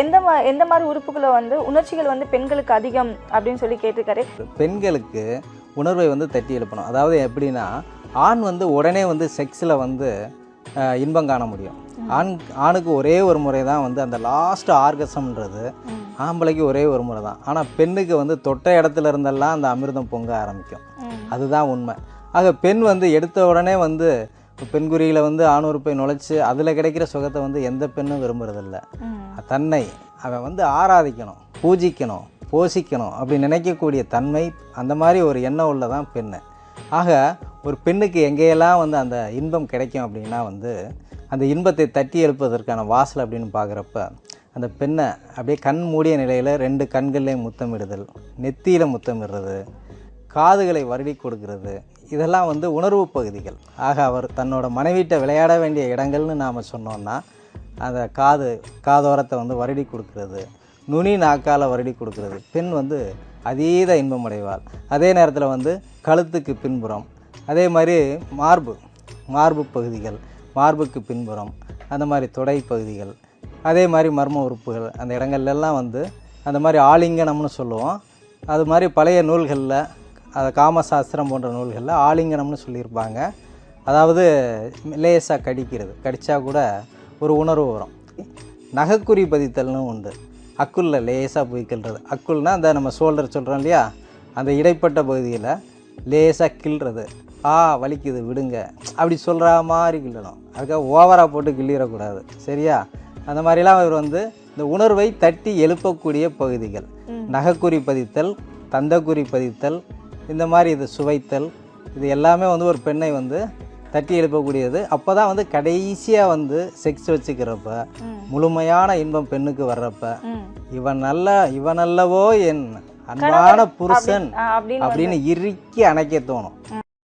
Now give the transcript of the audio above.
எந்த எந்த மாதிரி உறுப்புகளை வந்து உணர்ச்சிகள் வந்து பெண்களுக்கு அதிகம் அப்படின்னு சொல்லி கேட்டிருக்காரு. பெண்களுக்கு உணர்வை வந்து தட்டி எழுப்பணும். அதாவது எப்படின்னா ஆண் வந்து உடனே வந்து செக்ஸில் வந்து இன்பம் காண முடியும். ஆண் ஆணுக்கு ஒரே ஒரு முறை தான் வந்து அந்த லாஸ்ட் ஆர்கசம்ன்றது. ஆம்பளைக்கு ஒரே ஒரு முறை தான். ஆனால் பெண்ணுக்கு வந்து தொட்ட இடத்துல இருந்தெல்லாம் அந்த அமிர்தம் பொங்க ஆரம்பிக்கும். அதுதான் உண்மை. ஆக பெண் வந்து எடுத்த உடனே வந்து பெண்குறியில் வந்து ஆணுறுப்பை நுழைச்சி அதில் கிடைக்கிற சுகத்தை வந்து எந்த பெண்ணும் விரும்புறதில்ல. தன்னை அவன் வந்து ஆராதிக்கணும் பூஜிக்கணும் போஷிக்கணும் அப்படி நினைக்கக்கூடிய தன்மை அந்த மாதிரி ஒரு எண்ணம் உள்ளதான் பெண்ணு. ஆக ஒரு பெண்ணுக்கு எங்கேயெல்லாம் வந்து அந்த இன்பம் கிடைக்கும் அப்படின்னா வந்து அந்த இன்பத்தை தட்டி எழுப்பதற்கான வாசல் அப்படின்னு பார்க்குறப்ப அந்த பெண்ணை அப்படியே கண் மூடிய நிலையில் ரெண்டு கண்கள்லேயும் முத்தமிடுதல் நெத்தியில் முத்தமிடுறது காதுகளை வருடி கொடுக்கறது இதெல்லாம் வந்து உணர்வு பகுதிகள். ஆக அவர் தன்னோட மனைவிட்ட விளையாட வேண்டிய இடங்கள்னு நாம் சொன்னோன்னா அந்த காது காதோரத்தை வந்து வருடி கொடுக்கறது. நுனி நாக்கால் வருடி கொடுக்கறது. பெண் வந்து அதீத இன்பம் அடைவாள் அதே நேரத்தில் வந்து கழுத்துக்கு பின்புறம். அதே மாதிரி மார்பு மார்பு பகுதிகள் மார்புக்கு பின்புறம். அந்த மாதிரி தொடை பகுதிகள். அதே மாதிரி மர்ம உறுப்புகள். அந்த இடங்கள்லாம் வந்து அந்த மாதிரி ஆலிங்கனம்னு சொல்லுவோம். அது மாதிரி பழைய நூல்களில் அது காமசாஸ்திரம் போன்ற நூல்களில் ஆலிங்கனம்னு சொல்லியிருப்பாங்க. அதாவது லேசாக கடிக்கிறது. கடித்தா கூட ஒரு உணர்வு வரும். நகைக்குறி பதித்தல்னு உண்டு. அக்குள்ள லேசாக போய் கிள்றது அக்குள்னா அந்த நம்ம ஷோல்டர் சொல்கிறோம் இல்லையா? அந்த இடைப்பட்ட பகுதியில் லேசாக கிள்றது. ஆ வலிக்குது விடுங்க. அப்படி சொல்கிற மாதிரி கிள்ளணும். அதுக்காக ஓவராக போட்டு கிள்ளிடக்கூடாது. சரியா? அந்த மாதிரிலாம் இவர் வந்து இந்த உணர்வை தட்டி எழுப்பக்கூடிய பகுதிகள். நகைக்குறி பதித்தல் தந்தக்குறி பதித்தல் இந்த மாதிரி இது சுவைத்தல் இது எல்லாமே வந்து ஒரு பெண்ணை வந்து தட்டி எழுப்பக்கூடியது. அப்போ தான் வந்து கடைசியாக வந்து செக்ஸ் வச்சுக்கிறப்ப முழுமையான இன்பம் பெண்ணுக்கு வர்றப்ப. இவன் நல்ல இவன் அல்லவோ என் அன்பான புருஷன் அப்படின்னு இறுக்கி அணைக்க தோணும்.